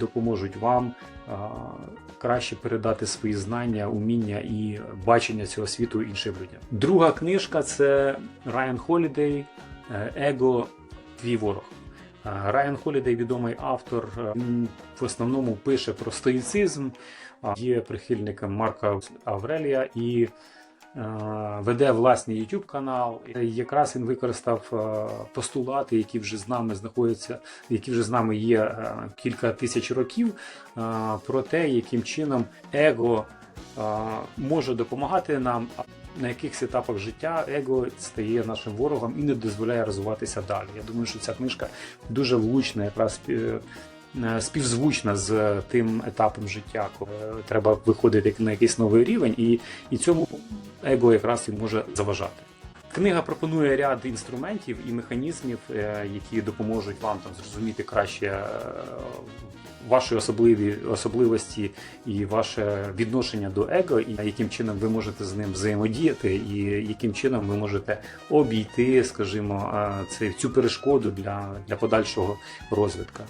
допоможуть вам краще передати свої знання, уміння і бачення цього світу іншим людям. Друга книжка це Райан Холідей Его твій ворог. Райан Холідей відомий автор. е, Він в основному пише про стоїцизм, є прихильником Марка Аврелія і е, веде власний YouTube канал. Якраз він використав е, постулати, які вже з нами знаходяться, які вже з нами є е, кілька тисяч років, е, про те, яким чином его е, може допомагати нам. На якихось етапах життя его стає нашим ворогом і не дозволяє розвиватися далі. Я думаю, що ця книжка дуже влучна, якраз е, е, співзвучна з тим етапом життя, коли треба виходити на якийсь новий рівень, і, і цьому его якраз і може заважати. Книга пропонує ряд інструментів і механізмів, е, які допоможуть вам там зрозуміти краще е, ваші особливі особливості і ваше відношення до его, і яким чином ви можете з ним взаємодіяти, і яким чином ви можете обійти, скажімо, е, цю перешкоду для, для подальшого розвитку.